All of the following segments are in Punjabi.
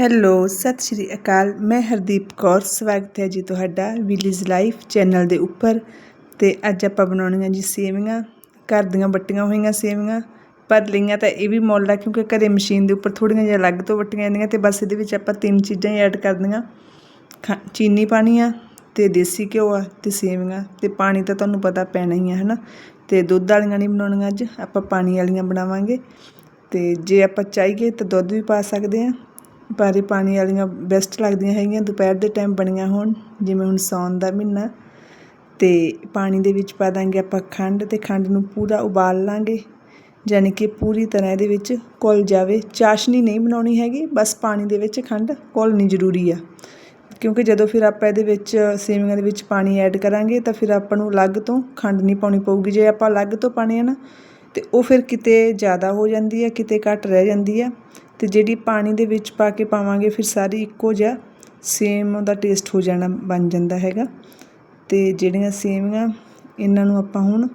ਹੈਲੋ, ਸਤਿ ਸ਼੍ਰੀ ਅਕਾਲ। ਮੈਂ ਹਰਦੀਪ ਕੌਰ। ਸਵਾਗਤ ਹੈ ਜੀ ਤੁਹਾਡਾ ਵਿਲੀਜ਼ ਲਾਈਫ ਚੈਨਲ ਦੇ ਉੱਪਰ। ਤੇ ਅੱਜ ਆਪਾਂ ਬਣਾਉਣੀਆਂ ਜੀ ਸੇਵੀਆਂ। ਘਰ ਦੀਆਂ ਵੱਟੀਆਂ ਹੋਈਆਂ ਸੇਵੀਆਂ। ਪਰ ਲਈਆਂ ਤਾਂ ਇਹ ਵੀ ਮੁੱਲ ਆ ਕਿਉਂਕਿ ਘਰੇ ਮਸ਼ੀਨ ਦੇ ਉੱਪਰ ਥੋੜੀਆਂ ਜਿਹੀਆਂ ਅਲੱਗ ਤੋਂ ਵੱਟੀਆਂ ਜਾਂਦੀਆਂ ਤੇ ਬਸ ਇਹਦੇ ਵਿੱਚ ਆਪਾਂ ਤਿੰਨ ਚੀਜ਼ਾਂ ਹੀ ਐਡ ਕਰਦੀਆਂ। ਖਾ, ਚੀਨੀ ਪਾਣੀ ਆ ਤੇ ਦੇਸੀ ਘਿਓ ਆ ਤੇ ਸੇਵੀਆਂ। ਤੇ ਪਾਣੀ ਤਾਂ ਤੁਹਾਨੂੰ ਪਤਾ ਪੈਣਾ ਹੀ ਆ, ਹਨਾ? ਤੇ ਦੁੱਧ ਵਾਲੀਆਂ ਨਹੀਂ ਬਣਾਉਣੀਆਂ ਅੱਜ। ਆਪਾਂ ਪਾਣੀ ਵਾਲੀਆਂ ਬਣਾਵਾਂਗੇ। ਤੇ ਜੇ ਆਪਾਂ ਚਾਹੀਏ ਤਾਂ ਦੁੱਧ ਵੀ ਪਾ ਸਕਦੇ ਆ। ਪਰ ਇਹ ਪਾਣੀ ਵਾਲੀਆਂ ਬੈਸਟ ਲੱਗਦੀਆਂ ਹੈਗੀਆਂ, ਦੁਪਹਿਰ ਦੇ ਟਾਈਮ ਬਣੀਆਂ ਹੋਣ, ਜਿਵੇਂ ਹੁਣ ਸਾਉਣ ਦਾ ਮਹੀਨਾ ਅਤੇ ਪਾਣੀ ਦੇ ਵਿੱਚ ਪਾ ਦਾਂਗੇ ਆਪਾਂ ਖੰਡ ਅਤੇ ਖੰਡ ਨੂੰ ਪੂਰਾ ਉਬਾਲ ਲਾਂਗੇ ਯਾਨੀ ਕਿ ਪੂਰੀ ਤਰ੍ਹਾਂ ਇਹਦੇ ਵਿੱਚ ਘੁਲ ਜਾਵੇ। ਚਾਸ਼ਨੀ ਨਹੀਂ ਬਣਾਉਣੀ ਹੈਗੀ, ਬਸ ਪਾਣੀ ਦੇ ਵਿੱਚ ਖੰਡ ਘੁਲਣੀ ਜ਼ਰੂਰੀ ਆ। ਕਿਉਂਕਿ ਜਦੋਂ ਫਿਰ ਆਪਾਂ ਇਹਦੇ ਵਿੱਚ ਸੇਵੀਆਂ ਦੇ ਵਿੱਚ ਪਾਣੀ ਐਡ ਕਰਾਂਗੇ, ਤਾਂ ਫਿਰ ਆਪਾਂ ਨੂੰ ਅਲੱਗ ਤੋਂ ਖੰਡ ਨਹੀਂ ਪਾਉਣੀ ਪਊਗੀ। ਜੇ ਆਪਾਂ ਅਲੱਗ ਤੋਂ ਪਾਣੀ ਹੈ ਨਾ, ਤੇ ਉਹ ਫਿਰ ਕਿਤੇ ਜ਼ਿਆਦਾ ਹੋ ਜਾਂਦੀ ਹੈ ਕਿਤੇ ਘੱਟ ਰਹਿ ਜਾਂਦੀ ਹੈ ਅਤੇ ਜਿਹੜੀ ਪਾਣੀ ਦੇ ਵਿੱਚ ਪਾ ਕੇ ਪਾਵਾਂਗੇ, ਫਿਰ ਸਾਰੀ ਇੱਕੋ ਜਿਹਾ ਸੇਮ ਉਹਦਾ ਟੇਸਟ ਹੋ ਜਾਣਾ, ਬਣ ਜਾਂਦਾ ਹੈਗਾ। ਅਤੇ ਜਿਹੜੀਆਂ ਸੇਵੀਆਂ ਇਹਨਾਂ ਨੂੰ ਆਪਾਂ ਹੁਣ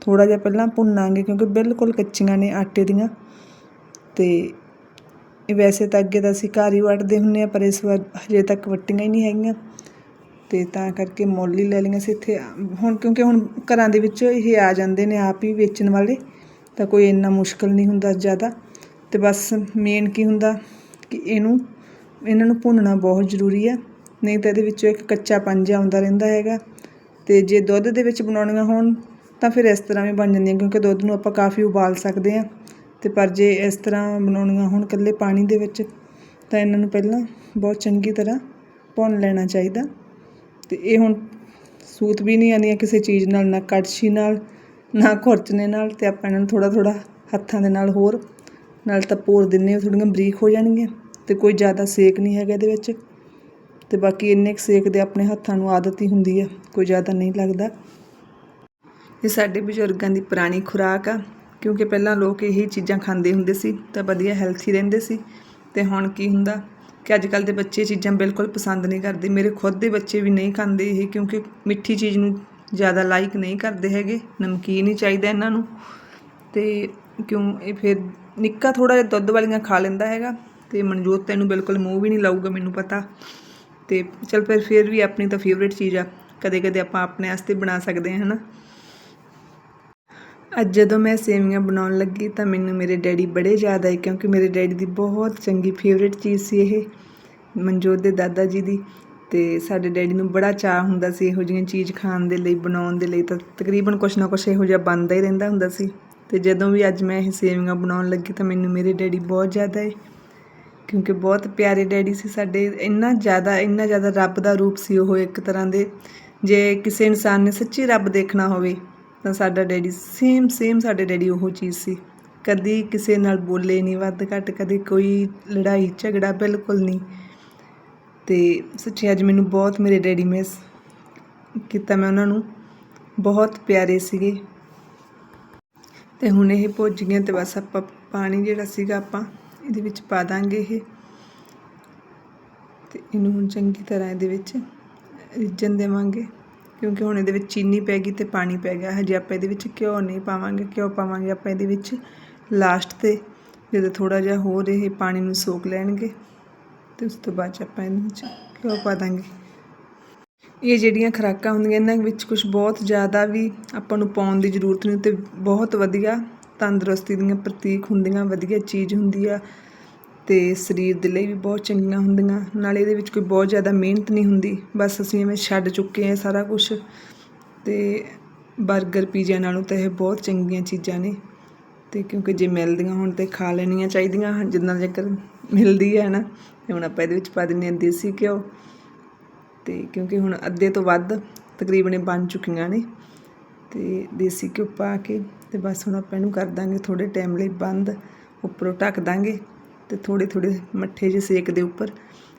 ਥੋੜ੍ਹਾ ਜਿਹਾ ਪਹਿਲਾਂ ਭੁੰਨਾਂਗੇ, ਕਿਉਂਕਿ ਬਿਲਕੁਲ ਕੱਚੀਆਂ ਨੇ ਆਟੇ ਦੀਆਂ। ਅਤੇ ਇਹ ਵੈਸੇ ਤਾਂ ਅੱਗੇ ਤਾਂ ਅਸੀਂ ਘਰ ਹੀ ਵੱਟਦੇ ਹੁੰਨੇ ਆ ਪਰ ਇਸ ਵਾਰ ਹਜੇ ਤੱਕ ਵੱਟੀਆਂ ਹੀ ਨਹੀਂ ਹੈਗੀਆਂ। ਤੇ ਤਾਂ ਕਰਕੇ ਮੁੱਲ ਹੀ ਲੈ ਲਈਆਂ ਸੀ ਇੱਥੇ। ਹੁਣ ਕਿਉਂਕਿ ਹੁਣ ਘਰਾਂ ਦੇ ਵਿੱਚ ਇਹ ਆ ਜਾਂਦੇ ਨੇ, ਆਪ ਹੀ ਵੇਚਣ ਵਾਲੇ, ਤਾਂ ਕੋਈ ਇੰਨਾ ਮੁਸ਼ਕਲ ਨਹੀਂ ਹੁੰਦਾ ਜ਼ਿਆਦਾ। ਅਤੇ ਬਸ ਮੇਨ ਕੀ ਹੁੰਦਾ ਕਿ ਇਹਨੂੰ, ਇਹਨਾਂ ਨੂੰ ਭੁੰਨਣਾ ਬਹੁਤ ਜ਼ਰੂਰੀ ਆ ਨਹੀਂ ਤਾਂ ਇਹਦੇ ਵਿੱਚੋਂ ਇੱਕ ਕੱਚਾ ਜਿਹਾ ਆਉਂਦਾ ਰਹਿੰਦਾ ਹੈਗਾ ਅਤੇ ਜੇ ਦੁੱਧ ਦੇ ਵਿੱਚ ਬਣਾਉਣੀਆਂ ਹੋਣ ਤਾਂ ਫਿਰ ਇਸ ਤਰ੍ਹਾਂ ਵੀ ਬਣ ਜਾਂਦੀਆਂ ਕਿਉਂਕਿ ਦੁੱਧ ਨੂੰ ਆਪਾਂ ਕਾਫੀ ਉਬਾਲ ਸਕਦੇ ਹਾਂ ਅਤੇ ਪਰ ਜੇ ਇਸ ਤਰ੍ਹਾਂ ਬਣਾਉਣੀਆਂ ਹੋਣ ਇਕੱਲੇ ਪਾਣੀ ਦੇ ਵਿੱਚ ਤਾਂ ਇਹਨਾਂ ਨੂੰ ਪਹਿਲਾਂ ਬਹੁਤ ਚੰਗੀ ਤਰ੍ਹਾਂ ਭੁੰਨ ਲੈਣਾ ਚਾਹੀਦਾ ਅਤੇ ਇਹ ਹੁਣ ਸੂਤ ਵੀ ਨਹੀਂ ਆਉਂਦੀਆਂ ਕਿਸੇ ਚੀਜ਼ ਨਾਲ, ਨਾ ਕੜਛੀ ਨਾਲ, ਨਾ ਖੁਰਚਨੇ ਨਾਲ ਅਤੇ ਆਪਾਂ ਇਹਨਾਂ ਨੂੰ ਥੋੜ੍ਹਾ ਥੋੜ੍ਹਾ ਹੱਥਾਂ ਦੇ ਨਾਲ ਹੋਰ ਨਾਲ ਤਾਂ ਪੋਰ ਦਿੰਨੇ ਆ ਥੋੜੀਆਂ ਬਰੀਕ ਹੋ ਜਾਣਗੀਆਂ ਤੇ ਕੋਈ ਜ਼ਿਆਦਾ ਸੇਕ ਨਹੀਂ ਹੈਗਾ ਇਹਦੇ ਵਿੱਚ। ਤੇ ਬਾਕੀ ਇੰਨੇ ਕੁ ਸੇਕ ਦੇ ਆਪਣੇ ਹੱਥਾਂ ਨੂੰ ਆਦਤ ਹੀ ਹੁੰਦੀ ਆ, ਕੋਈ ਜ਼ਿਆਦਾ ਨਹੀਂ ਲੱਗਦਾ। ਇਹ ਸਾਡੇ ਬਜ਼ੁਰਗਾਂ ਦੀ ਪੁਰਾਣੀ ਖੁਰਾਕ ਆ, ਕਿਉਂਕਿ ਪਹਿਲਾਂ ਲੋਕ ਇਹੀ ਚੀਜ਼ਾਂ ਖਾਂਦੇ ਹੁੰਦੇ ਸੀ, ਤਾਂ ਵਧੀਆ ਹੈਲਥੀ ਰਹਿੰਦੇ ਸੀ। ਤੇ ਹੁਣ ਕੀ ਹੁੰਦਾ ਕਿ ਅੱਜ ਕੱਲ ਦੇ ਬੱਚੇ ਚੀਜ਼ਾਂ ਬਿਲਕੁਲ ਪਸੰਦ ਨਹੀਂ ਕਰਦੇ। ਮੇਰੇ ਖੁਦ ਦੇ ਬੱਚੇ ਵੀ ਨਹੀਂ ਖਾਂਦੇ ਇਹ, ਕਿਉਂਕਿ ਮਿੱਠੀ ਚੀਜ਼ ਨੂੰ ਜ਼ਿਆਦਾ ਲਾਈਕ ਨਹੀਂ ਕਰਦੇ ਹੈਗੇ, ਨਮਕੀਨ ਹੀ ਚਾਹੀਦਾ ਇਹਨਾਂ ਨੂੰ। ਤੇ ਕਿਉਂ ਇਹ ਫਿਰ ਨਿੱਕਾ ਥੋੜਾ ਜਿਹਾ ਦੁੱਧ ਵਾਲੀਆਂ ਖਾ ਲੈਂਦਾ ਹੈਗਾ ਤੇ ਮਨਜੋਤ ਤੈਨੂੰ ਬਿਲਕੁਲ ਮੂੰਹ ਵੀ ਨਹੀਂ ਲਾਊਗਾ ਮੈਨੂੰ ਪਤਾ। ਤੇ ਚਲ ਫਿਰ ਫਿਰ ਵੀ ਆਪਣੀ ਤਾਂ ਫੇਵਰੇਟ ਚੀਜ਼ ਆ, ਕਦੇ ਕਦੇ ਆਪਾਂ ਆਪਣੇ ਵਾਸਤੇ ਬਣਾ ਸਕਦੇ ਹਾਂ, ਹਨਾ। ਅੱਜ ਜਦੋਂ ਮੈਂ ਸੇਵੀਆਂ ਬਣਾਉਣ ਲੱਗੀ ਤਾਂ ਮੈਨੂੰ ਮੇਰੇ ਡੈਡੀ ਬੜੇ ਯਾਦ ਆਏ ਕਿਉਂਕਿ ਮੇਰੇ ਡੈਡੀ ਦੀ ਬਹੁਤ ਚੰਗੀ ਫੇਵਰੇਟ ਚੀਜ਼ ਸੀ ਇਹ, ਮਨਜੋਤ ਦੇ ਦਾਦਾ ਜੀ ਦੀ। ਤੇ ਸਾਡੇ ਡੈਡੀ ਨੂੰ ਬੜਾ ਚਾਹ ਹੁੰਦਾ ਸੀ ਇਹੋ ਜਿਹੀਆਂ ਚੀਜ਼ ਖਾਣ ਦੇ ਲਈ, ਬਣਾਉਣ ਦੇ ਲਈ ਤਾਂ ਤਕਰੀਬਨ ਕੁਛ ਨਾ ਕੁਛ ਇਹੋ ਜਿਹਾ ਬਣਦਾ ਹੀ ਰਹਿੰਦਾ ਹੁੰਦਾ ਸੀ। ਤੇ ਜਦੋਂ ਵੀ ਅੱਜ ਮੈਂ ਇਹ ਸੇਵੀਆਂ ਬਣਾਉਣ ਲੱਗੀ ਤਾਂ ਮੈਨੂੰ ਮੇਰੇ ਡੈਡੀ ਬਹੁਤ ਜ਼ਿਆਦਾ ਏ ਕਿਉਂਕਿ ਬਹੁਤ ਪਿਆਰੇ ਡੈਡੀ ਸੀ ਸਾਡੇ, ਇੰਨਾ ਜ਼ਿਆਦਾ ਇੰਨਾ ਜ਼ਿਆਦਾ ਰੱਬ ਦਾ ਰੂਪ ਸੀ ਉਹ ਇੱਕ ਤਰ੍ਹਾਂ ਦੇ। ਜੇ ਕਿਸੇ ਇਨਸਾਨ ਨੇ ਸੱਚੀ ਰੱਬ ਦੇਖਣਾ ਹੋਵੇ ਤਾਂ ਸਾਡਾ ਡੈਡੀ ਸੇਮ ਸੇਮ ਸਾਡੇ ਡੈਡੀ ਉਹ ਚੀਜ਼ ਸੀ। ਕਦੀ ਕਿਸੇ ਨਾਲ ਬੋਲੇ ਨਹੀਂ ਵੱਧ ਘੱਟ, ਕਦੇ ਕੋਈ ਲੜਾਈ ਝਗੜਾ ਬਿਲਕੁਲ ਨਹੀਂ। ਤੇ ਸੱਚੀ ਅੱਜ ਮੈਨੂੰ ਬਹੁਤ ਮੇਰੇ ਡੈਡੀ ਮਿਸ ਕੀਤਾ ਮੈਂ ਉਹਨਾਂ ਨੂੰ। ਬਹੁਤ ਪਿਆਰੇ ਸੀਗੇ। ਤੇ ਹੁਣ ਇਹ ਭੁੱਜ ਗਈਆਂ ਤੇ ਬਸ ਆਪਾਂ ਪਾਣੀ ਜਿਹੜਾ ਸੀਗਾ ਆਪਾਂ ਇਹਦੇ ਵਿੱਚ ਪਾ ਦਾਂਗੇ ਇਹ। ਤੇ ਇਹਨੂੰ ਹੁਣ ਚੰਗੀ ਤਰ੍ਹਾਂ ਇਹਦੇ ਵਿੱਚ ਰਿੱਝਣ ਦੇਵਾਂਗੇ, ਕਿਉਂਕਿ ਹੁਣ ਇਹਦੇ ਵਿੱਚ ਚੀਨੀ ਪੈ ਗਈ ਤੇ ਪਾਣੀ ਪੈ ਗਿਆ। ਹਜੇ ਆਪਾਂ ਇਹਦੇ ਵਿੱਚ ਘਿਓ ਨਹੀਂ ਪਾਵਾਂਗੇ। ਘਿਓ ਪਾਵਾਂਗੇ ਆਪਾਂ ਇਹਦੇ ਵਿੱਚ ਲਾਸਟ ਤੇ, ਜਦੋਂ ਥੋੜਾ ਜਿਹਾ ਹੋਰ ਇਹ ਪਾਣੀ ਨੂੰ ਸੋਕ ਲੈਣਗੇ, ਤੇ ਉਸ ਤੋਂ ਬਾਅਦ ਆਪਾਂ ਇਹਦੇ ਵਿੱਚ ਘਿਓ ਪਾ ਦਾਂਗੇ। ਇਹ ਜਿਹੜੀਆਂ ਖੁਰਾਕਾਂ ਹੁੰਦੀਆਂ, ਇਹਨਾਂ ਵਿੱਚ ਕੁਝ ਬਹੁਤ ਜ਼ਿਆਦਾ ਵੀ ਆਪਾਂ ਨੂੰ ਪਾਉਣ ਦੀ ਜ਼ਰੂਰਤ ਨਹੀਂ ਅਤੇ ਬਹੁਤ ਵਧੀਆ ਤੰਦਰੁਸਤੀ ਦੀਆਂ ਪ੍ਰਤੀਕ ਹੁੰਦੀਆਂ, ਵਧੀਆ ਚੀਜ਼ ਹੁੰਦੀ ਆ ਅਤੇ ਸਰੀਰ ਦੇ ਲਈ ਵੀ ਬਹੁਤ ਚੰਗੀਆਂ ਹੁੰਦੀਆਂ, ਨਾਲੇ ਇਹਦੇ ਵਿੱਚ ਕੋਈ ਬਹੁਤ ਜ਼ਿਆਦਾ ਮਿਹਨਤ ਨਹੀਂ ਹੁੰਦੀ, ਬਸ ਅਸੀਂ ਐਵੇਂ ਛੱਡ ਚੁੱਕੇ ਹਾਂ ਸਾਰਾ ਕੁਝ ਅਤੇ 버ਗਰ ਪੀਜ਼ਾ ਨਾਲੋਂ ਤਾਂ ਇਹ ਬਹੁਤ ਚੰਗੀਆਂ ਚੀਜ਼ਾਂ ਨੇ, ਤੇ ਕਿਉਂਕਿ ਜੇ ਮਿਲਦੀਆਂ ਹੁਣ ਤੇ ਖਾ ਲੈਣੀਆਂ ਚਾਹੀਦੀਆਂ ਜਿੰਨਾ ਜੇਕਰ ਮਿਲਦੀ ਹੈ ਨਾ, ਤੇ ਹੁਣ ਆਪਾਂ ਇਹਦੇ ਵਿੱਚ ਪਾ ਦਿੰਨੇ ਆ ਦੇਸੀ ਘਿਓ ਤੇ ਕਿਉਂਕਿ ਹੁਣ ਅੱਧੇ ਤੋਂ ਵੱਧ ਤਕਰੀਬਨ ਬਣ ਚੁੱਕੀਆਂ ਨੇ ਤੇ ਦੇਸੀ ਘਿਓ ਪਾ ਕੇ ਤੇ ਬਸ ਹੁਣ ਆਪਾਂ ਇਹਨੂੰ ਕਰ ਦਾਂਗੇ ਥੋੜੇ ਟਾਈਮ ਲਈ ਬੰਦ, ਉੱਪਰੋਂ ਢੱਕ ਦਾਂਗੇ ਤੇ ਥੋੜੇ ਥੋੜੇ ਮੱਠੇ ਜਿਹੇ ਸੇਕ ਦੇ ਉੱਪਰ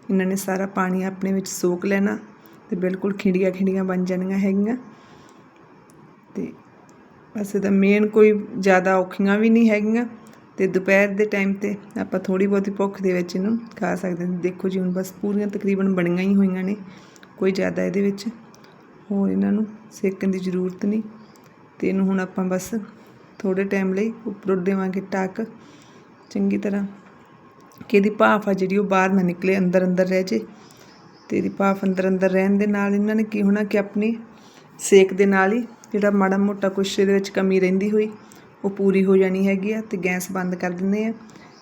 ਇਹਨਾਂ ਨੇ ਸਾਰਾ ਪਾਣੀ ਆਪਣੇ ਵਿੱਚ ਸੋਕ ਲੈਣਾ ਤੇ ਬਿਲਕੁਲ ਖਿੰਡੀਆਂ ਖਿੰਡੀਆਂ ਬਣ ਜਾਣੀਆਂ ਹੈਗੀਆਂ ਤੇ ਬਸ ਇਹਦਾ ਮੇਨ ਕੋਈ ਜ਼ਿਆਦਾ ਔਖੀਆਂ ਵੀ ਨਹੀਂ ਹੈਗੀਆਂ ਤੇ ਦੁਪਹਿਰ ਦੇ ਟਾਈਮ ਤੇ ਆਪਾਂ ਥੋੜੀ ਬਹੁਤੀ ਭੁੱਖ ਦੇ ਵਿੱਚ ਇਹਨੂੰ ਖਾ ਸਕਦੇ ਹਾਂ। ਦੇਖੋ ਜੀ ਹੁਣ ਬਸ ਪੂਰੀਆਂ ਤਕਰੀਬਨ ਬਣੀਆਂ ਹੀ ਹੋਈਆਂ ਨੇ। ਕੋਈ ਜ਼ਿਆਦਾ ਇਹਦੇ ਵਿੱਚ। ਹੋਰ ਇਹਨਾਂ ਨੂੰ ਸੇਕਣ ਦੀ ਜ਼ਰੂਰਤ ਨਹੀਂ। ਤੇ ਇਹਨੂੰ ਹੁਣ ਆਪਾਂ ਬਸ ਥੋੜੇ ਟਾਈਮ ਲਈ ਉੱਪਰੋਂ ਦੇਵਾਂਗੇ ਟੱਕ। ਚੰਗੀ ਤਰ੍ਹਾਂ ਕਿ ਇਹਦੀ ਭਾਫ ਆ ਜਿਹੜੀ ਉਹ ਬਾਹਰ ਨਾ ਨਿਕਲੇ, ਅੰਦਰ ਅੰਦਰ ਰਹਿ ਜੇ। ਤੇ ਇਹਦੀ ਭਾਫ ਅੰਦਰ ਅੰਦਰ ਰਹਿਣ ਦੇ ਨਾਲ ਇਹਨਾਂ ਨੇ ਕੀ ਹੋਣਾ ਕਿ ਆਪਣੀ ਸੇਕ ਦੇ ਨਾਲ ਹੀ ਜਿਹੜਾ ਮਾੜਾ ਮੋਟਾ ਕੁਛ ਇਹਦੇ ਵਿੱਚ ਕਮੀ ਰਹਿੰਦੀ ਹੋਈ, ਉਹ ਪੂਰੀ ਹੋ ਜਾਣੀ ਹੈਗੀ ਆ ਤੇ ਗੈਸ ਬੰਦ ਕਰ ਦਿੰਦੇ ਆ।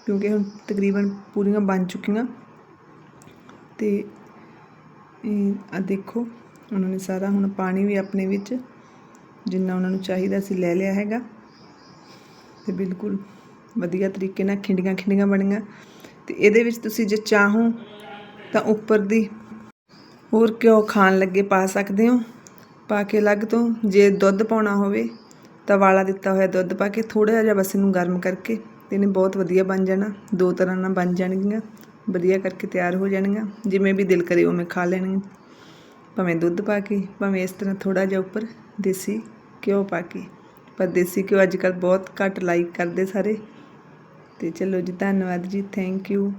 ਕਿਉਂਕਿ ਹੁਣ ਤਕਰੀਬਨ ਪੂਰੀਆਂ ਬਣ ਚੁੱਕੀਆਂ। ਤੇ ਇਹ ਆ ਦੇਖੋ, ਉਹਨਾਂ ਨੇ ਸਾਰਾ ਹੁਣ ਪਾਣੀ ਵੀ ਆਪਣੇ ਵਿੱਚ, ਜਿੰਨਾ ਉਹਨਾਂ ਨੂੰ ਚਾਹੀਦਾ ਸੀ ਲੈ ਲਿਆ ਹੈਗਾ। ਤੇ ਬਿਲਕੁਲ ਵਧੀਆ ਤਰੀਕੇ ਨਾਲ ਖਿੰਡੀਆਂ ਖਿੰਡੀਆਂ ਬਣੀਆਂ। ਤੇ ਇਹਦੇ ਵਿੱਚ ਤੁਸੀਂ ਜੇ ਚਾਹੋ ਤਾਂ ਉੱਪਰ ਦੀ ਹੋਰ ਘਿਓ ਖਾਣ ਲੱਗੇ ਪਾ ਸਕਦੇ ਹੋ। ਪਾ ਕੇ ਅਲੱਗ ਤੋਂ, ਜੇ ਦੁੱਧ ਪਾਉਣਾ ਹੋਵੇ ਤਾਂ ਵਾਲਾ ਦਿੱਤਾ ਹੋਇਆ ਦੁੱਧ ਪਾ ਕੇ ਥੋੜਾ ਜਿਹਾ ਬਸ ਇਹਨੂੰ ਗਰਮ ਕਰਕੇ, ਤੇ ਇਹਨੇ ਬਹੁਤ ਵਧੀਆ ਬਣ ਜਾਣਾ, ਦੋ ਤਰ੍ਹਾਂ ਨਾਲ ਬਣ ਜਾਣਗੀਆਂ। ਵਧੀਆ ਕਰਕੇ ਤਿਆਰ ਹੋ ਜਾਣਗੀਆਂ। ਜਿਵੇਂ ਵੀ ਦਿਲ ਕਰੇ ਉਵੇਂ ਖਾ ਲੈਣਗੇ ਭਾਵੇਂ ਦੁੱਧ ਪਾ ਕੇ, ਭਾਵੇਂ ਇਸ ਤਰ੍ਹਾਂ ਥੋੜਾ ਜਿਹਾ ਉੱਪਰ ਦੇਸੀ ਘਿਓ ਪਾ ਕੇ। ਪਰ ਦੇਸੀ ਘਿਓ ਅੱਜ ਕੱਲ੍ਹ ਬਹੁਤ ਘੱਟ ਲਾਈਕ ਕਰਦੇ ਸਾਰੇ। ਤੇ ਚਲੋ ਜੀ, ਧੰਨਵਾਦ ਜੀ ਥੈਂਕ ਯੂ